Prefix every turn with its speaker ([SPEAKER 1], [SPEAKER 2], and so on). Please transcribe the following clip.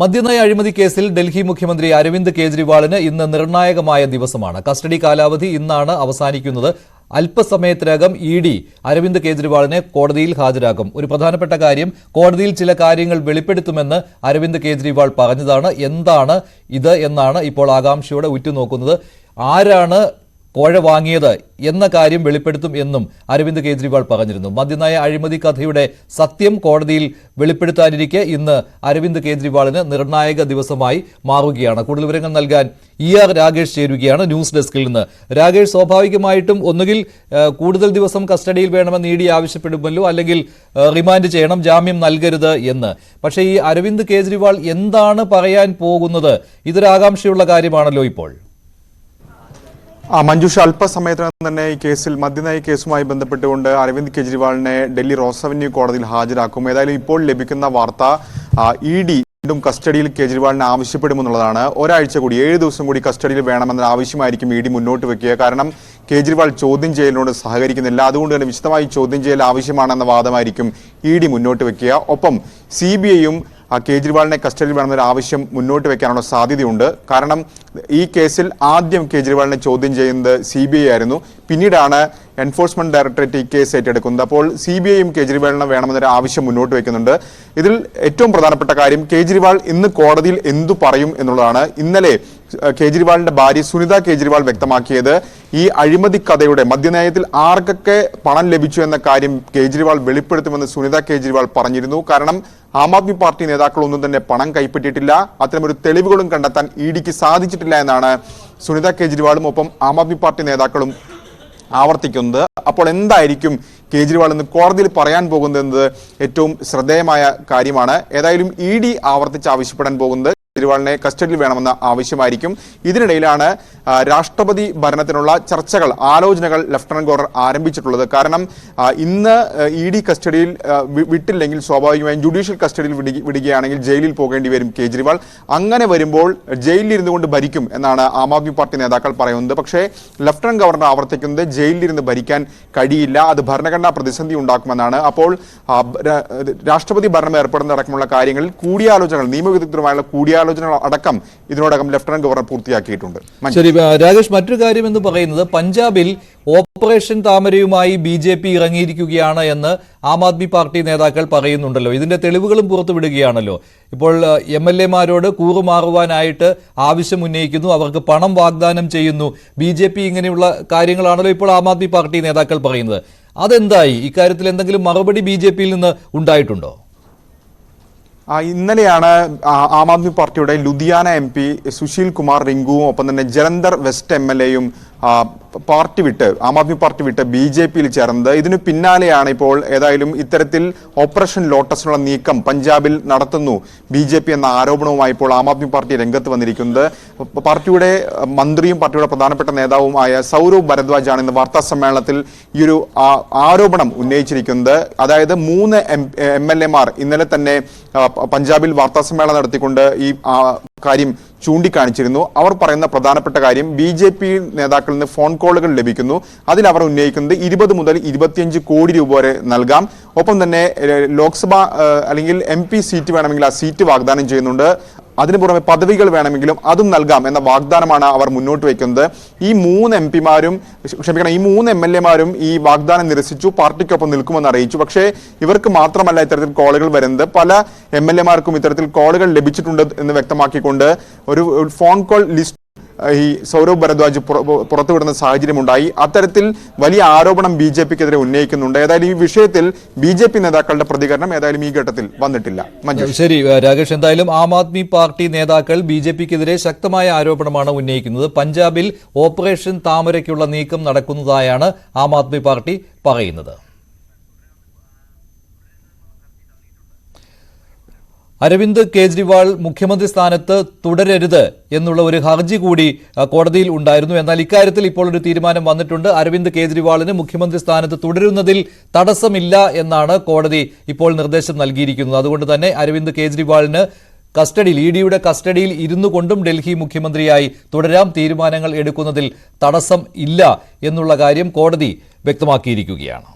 [SPEAKER 1] മദ്യനയ അഴിമതി കേസിൽ ഡൽഹി മുഖ്യമന്ത്രി അരവിന്ദ് കേജ്രിവാളിന് ഇന്ന് നിർണായകമായ ദിവസമാണ്. കസ്റ്റഡി കാലാവധി ഇന്നാണ് അവസാനിക്കുന്നത്. അല്പസമയത്തിനകം ഇ ഡി അരവിന്ദ് കേജ്രിവാളിനെ കോടതിയിൽ ഹാജരാക്കും. ഒരു പ്രധാനപ്പെട്ട കാര്യം കോടതിയിൽ ചില കാര്യങ്ങൾ വെളിപ്പെടുത്തുമെന്ന് അരവിന്ദ് കേജ്രിവാൾ പറഞ്ഞതാണ്. എന്താണ് ഇത് എന്നാണ് ഇപ്പോൾ ആകാംക്ഷയോടെ ഉറ്റുനോക്കുന്നത്. ആരാണ് കോഴ വാങ്ങിയത് എന്ന കാര്യം വെളിപ്പെടുത്തും എന്നും അരവിന്ദ് കേജ്രിവാൾ പറഞ്ഞിരുന്നു. മദ്യനയ അഴിമതി കഥയുടെ സത്യം കോടതിയിൽ വെളിപ്പെടുത്താനിരിക്കെ ഇന്ന് അരവിന്ദ് കേജ്രിവാളിന് നിർണായക ദിവസമായി മാറുകയാണ്. കൂടുതൽ വിവരങ്ങൾ നൽകാൻ ഇ ആർ രാകേഷ് ചേരുകയാണ് ന്യൂസ് ഡെസ്കിൽ നിന്ന്. രാകേഷ് സ്വാഭാവികമായിട്ടും ഒന്നുകിൽ കൂടുതൽ ദിവസം കസ്റ്റഡിയിൽ വേണമെന്ന് ഇ ഡി ആവശ്യപ്പെടുമല്ലോ അല്ലെങ്കിൽ റിമാൻഡ് ചെയ്യണം ജാമ്യം നൽകരുത് എന്ന്. പക്ഷേ ഈ അരവിന്ദ് കേജ്രിവാൾ എന്താണ് പറയാൻ പോകുന്നത്? ഇതൊരാകാംക്ഷയുള്ള കാര്യമാണല്ലോ ഇപ്പോൾ.
[SPEAKER 2] ആ മഞ്ജുഷ അല്പസമയത്തിനകം തന്നെ ഈ കേസിൽ മദ്യനയ കേസുമായി ബന്ധപ്പെട്ടുകൊണ്ട് അരവിന്ദ് കെജ്രിവാളിനെ ഡൽഹി റോസ് അവന്യൂ കോടതിയിൽ ഹാജരാക്കും. ഏതായാലും ഇപ്പോൾ ലഭിക്കുന്ന വാർത്ത ഇ ഡി വീണ്ടും കസ്റ്റഡിയിൽ കേജ്രിവാളിനെ ആവശ്യപ്പെടുമെന്നുള്ളതാണ്. ഒരാഴ്ച കൂടി ഏഴ് ദിവസം കൂടി കസ്റ്റഡിയിൽ വേണമെന്ന ആവശ്യമായിരിക്കും ഇ ഡി മുന്നോട്ട് വെക്കുക. കാരണം കേജ്രിവാൾ ചോദ്യം ചെയ്യലിനോട് സഹകരിക്കുന്നില്ല. അതുകൊണ്ട് തന്നെ വിശദമായി ചോദ്യം ചെയ്യൽ ആവശ്യമാണെന്ന വാദമായിരിക്കും ഇ ഡി മുന്നോട്ട് വെക്കുക. ഒപ്പം സി ബി ഐയും കേജ്രിവാളിനെ കസ്റ്റഡിയിൽ വേണമെന്നൊരു ആവശ്യം മുന്നോട്ട് വെക്കാനുള്ള സാധ്യതയുണ്ട്. കാരണം ഈ കേസിൽ ആദ്യം കേജ്രിവാളിനെ ചോദ്യം ചെയ്യുന്നത് സി ആയിരുന്നു. പിന്നീടാണ് എൻഫോഴ്സ്മെന്റ് ഡയറക്ടറേറ്റ് ഈ കേസ് ഏറ്റെടുക്കുന്നത് അപ്പോൾ സി ബി ഐയും കേജ്രിവാളിനെ വേണമെന്നൊരു ആവശ്യം മുന്നോട്ട് വയ്ക്കുന്നുണ്ട് ഇതിൽ ഏറ്റവും പ്രധാനപ്പെട്ട കാര്യം കേജ്രിവാൾ ഇന്ന് കോടതിയിൽ എന്തു പറയും എന്നുള്ളതാണ്. ഇന്നലെ കേജ്രിവാളിന്റെ ഭാര്യ സുനിത കേജ്രിവാൾ വ്യക്തമാക്കിയത് ഈ അഴിമതി കഥയുടെ മദ്യനയത്തിൽ ആർക്കൊക്കെ പണം ലഭിച്ചു എന്ന കാര്യം കേജ്രിവാൾ വെളിപ്പെടുത്തുമെന്ന് സുനിത കേജ്രിവാൾ പറഞ്ഞിരുന്നു. കാരണം ആം ആദ്മി പാർട്ടി നേതാക്കളൊന്നും തന്നെ പണം കൈപ്പറ്റിയിട്ടില്ല. അത്തരമൊരു തെളിവുകളും കണ്ടെത്താൻ ഇ ഡിക്ക് സാധിച്ചിട്ടില്ല എന്നാണ് സുനിത കേജ്രിവാളും ഒപ്പം ആം ആദ്മി പാർട്ടി നേതാക്കളും ആവർത്തിക്കുന്നത്. അപ്പോൾ എന്തായിരിക്കും കേജ്രിവാൾ ഇന്ന് കോടതിയിൽ പറയാൻ പോകുന്നത് ഏറ്റവും ശ്രദ്ധേയമായ കാര്യമാണ്. ഏതായാലും ഇ ഡി ആവർത്തിച്ച് ആവശ്യപ്പെടാൻ പോകുന്നത് കേജ്രിവാളിനെ കസ്റ്റഡിയിൽ വേണമെന്ന ആവശ്യമായിരിക്കും. ഇതിനിടയിലാണ് രാഷ്ട്രപതി ഭരണത്തിനുള്ള ചർച്ചകൾ ആലോചനകൾ ലഫ്റ്റനന്റ് ഗവർണർ ആരംഭിച്ചിട്ടുള്ളത്. കാരണം ഇന്ന് ഇ ഡി കസ്റ്റഡിയിൽ വിട്ടില്ലെങ്കിൽ സ്വാഭാവികമായും ജുഡീഷ്യൽ കസ്റ്റഡിയിൽ വിടുക- വിടുകയാണെങ്കിൽ ജയിലിൽ പോകേണ്ടി വരും കേജ്രിവാൾ. അങ്ങനെ വരുമ്പോൾ ജയിലിൽ ഇരുന്നു കൊണ്ട് ഭരിക്കും എന്നാണ് ആം ആദ്മി പാർട്ടി നേതാക്കൾ പറയുന്നത്. പക്ഷേ ലഫ്റ്റനന്റ് ഗവർണർ ആവർത്തിക്കുന്നത് ജയിലിലിരുന്ന് ഭരിക്കാൻ കഴിയില്ല അത് ഭരണഘടനാ പ്രതിസന്ധി ഉണ്ടാക്കുമെന്നാണ്. അപ്പോൾ രാഷ്ട്രപതി ഭരണം ഏർപ്പെടുന്നതടക്കമുള്ള കാര്യങ്ങളിൽ കൂടിയാലോചനകൾ നിയമവിദഗ്ധരുമായുള്ള കൂടിയാലോചനകൾ അടക്കം ഇതിനോടകം ലഫ്റ്റനന്റ് ഗവർണർ പൂർത്തിയാക്കിയിട്ടുണ്ട്.
[SPEAKER 1] ശരി രാജേഷ് മറ്റൊരു കാര്യം എന്ന് പറയുന്നത് പഞ്ചാബിൽ ഓപ്പറേഷൻ താമരയുമായി ബി ജെ പി ഇറങ്ങിയിരിക്കുകയാണ് എന്ന് ആം ആദ്മി പാർട്ടി നേതാക്കൾ പറയുന്നുണ്ടല്ലോ. ഇതിന്റെ തെളിവുകളും പുറത്തുവിടുകയാണല്ലോ ഇപ്പോൾ എം എൽ എമാരോട് കൂറുമാറുവാനായിട്ട് ആവശ്യം ഉന്നയിക്കുന്നു. അവർക്ക് പണം വാഗ്ദാനം ചെയ്യുന്നു. ബി ജെ പി ഇങ്ങനെയുള്ള കാര്യങ്ങളാണല്ലോ ഇപ്പോൾ ആം ആദ്മി പാർട്ടി നേതാക്കൾ പറയുന്നത്. അതെന്തായി? ഇക്കാര്യത്തിൽ എന്തെങ്കിലും മറുപടി ബി ജെ പിയിൽ നിന്ന് ഉണ്ടായിട്ടുണ്ടോ?
[SPEAKER 2] ഇന്നലെയാണ് ആ- ആദ്മി പാർട്ടിയുടെ ലുധിയാന എം പി സുശീൽ കുമാർ റിങ്കുവും ഒപ്പം തന്നെ ജലന്ധർ വെസ്റ്റ് എം എൽ എയും പാർട്ടി വിട്ട് ആം ആദ്മി പാർട്ടി വിട്ട് ബി ജെ പിയിൽ ചേർന്നത്. ഇതിനു പിന്നാലെയാണ് ഇപ്പോൾ ഏതായാലും ഇത്തരത്തിൽ ഓപ്പറേഷൻ ലോട്ടസിനുള്ള നീക്കം പഞ്ചാബിൽ നടത്തുന്നു. ബി ജെ പി എന്ന ആരോപണവുമായി ഇപ്പോൾ ആം ആദ്മി പാർട്ടി രംഗത്ത് വന്നിരിക്കുന്നത്. പാർട്ടിയുടെ മന്ത്രിയും പാർട്ടിയുടെ പ്രധാനപ്പെട്ട നേതാവുമായ സൗരവ് ഭരദ്വാജാണ് ഇന്ന് വാർത്താ സമ്മേളനത്തിൽ ഈ ഒരു ആരോപണം ഉന്നയിച്ചിരിക്കുന്നത്. അതായത് മൂന്ന് എം എൽ എമാർ ഇന്നലെ തന്നെ പഞ്ചാബിൽ വാർത്താ സമ്മേളനം നടത്തിക്കൊണ്ട് ഈ കാര്യം ചൂണ്ടിക്കാണിച്ചിരുന്നു. അവർ പറയുന്ന പ്രധാനപ്പെട്ട കാര്യം ബി ജെ പി നേതാക്കളിൽ നിന്ന് ഫോൺ കോളുകൾ ലഭിക്കുന്നു. അതിൽ അവർ ഉന്നയിക്കുന്നത് ഇരുപത് മുതൽ ഇരുപത്തിയഞ്ച് കോടി രൂപ വരെ നൽകാം. ഒപ്പം തന്നെ ലോക്സഭ അല്ലെങ്കിൽ എം സീറ്റ് വേണമെങ്കിൽ ആ സീറ്റ് വാഗ്ദാനം ചെയ്യുന്നുണ്ട്. അതിനു പുറമെ പദവികൾ വേണമെങ്കിലും അതും നൽകാം എന്ന വാഗ്ദാനമാണ് അവർ മുന്നോട്ട് വയ്ക്കുന്നത്. ഈ മൂന്ന് എം പിമാരും ക്ഷമിക്കണം ഈ മൂന്ന് എം എൽ എമാരും ഈ വാഗ്ദാനം നിരസിച്ചു പാർട്ടിക്കൊപ്പം നിൽക്കുമെന്ന് അറിയിച്ചു. പക്ഷേ ഇവർക്ക് മാത്രമല്ല ഇത്തരത്തിൽ കോളുകൾ വരുന്നത്. പല എം എൽ എമാർക്കും ഇത്തരത്തിൽ കോളുകൾ ലഭിച്ചിട്ടുണ്ട് എന്ന് വ്യക്തമാക്കിക്കൊണ്ട് ഒരു ഫോൺ കോൾ ലിസ്റ്റ് ഈ സൗരവ് ഭരദ്വാജ് പുറത്തുവിടുന്ന സാഹചര്യമുണ്ടായി. അത്തരത്തിൽ വലിയ ആരോപണം ബി ജെ പിക്കെതിരെ ഉന്നയിക്കുന്നുണ്ട്. ഏതായാലും ഈ വിഷയത്തിൽ ബി ജെ പി നേതാക്കളുടെ പ്രതികരണം ഏതായാലും ഈ ഘട്ടത്തിൽ വന്നിട്ടില്ല. മഞ്ജു
[SPEAKER 1] ശരി രാകേഷ് എന്തായാലും ആം ആദ്മി പാർട്ടി നേതാക്കൾ ബി ജെ പിക്കെതിരെ ശക്തമായ ആരോപണമാണ് ഉന്നയിക്കുന്നത്. പഞ്ചാബിൽ ഓപ്പറേഷൻ താമരയ്ക്കുള്ള നീക്കം നടക്കുന്നതായാണ് ആം ആദ്മി പാർട്ടി പറയുന്നത്. അരവിന്ദ് കേജ്രിവാൾ മുഖ്യമന്ത്രി സ്ഥാനത്ത് തുടരരുത് എന്നുള്ള ഒരു ഹർജി കൂടി കോടതിയിൽ ഉണ്ടായിരുന്നു. എന്നാൽ ഇക്കാര്യത്തിൽ ഇപ്പോൾ ഒരു തീരുമാനം വന്നിട്ടുണ്ട്. അരവിന്ദ് കേജ്രിവാളിന് മുഖ്യമന്ത്രി സ്ഥാനത്ത് തുടരുന്നതിൽ തടസ്സമില്ല എന്നാണ് കോടതി ഇപ്പോൾ നിർദ്ദേശം നൽകിയിരിക്കുന്നത്. അതുകൊണ്ട് തന്നെ അരവിന്ദ് കേജ്രിവാളിന് കസ്റ്റഡിയിൽ ഇ ഡിയുടെ കസ്റ്റഡിയിൽ ഇരുന്നു കൊണ്ടും ഡൽഹി മുഖ്യമന്ത്രിയായി തുടരാം. തീരുമാനങ്ങൾ എടുക്കുന്നതിൽ തടസ്സം ഇല്ല എന്നുള്ള കാര്യം കോടതി വ്യക്തമാക്കിയിരിക്കുകയാണ്.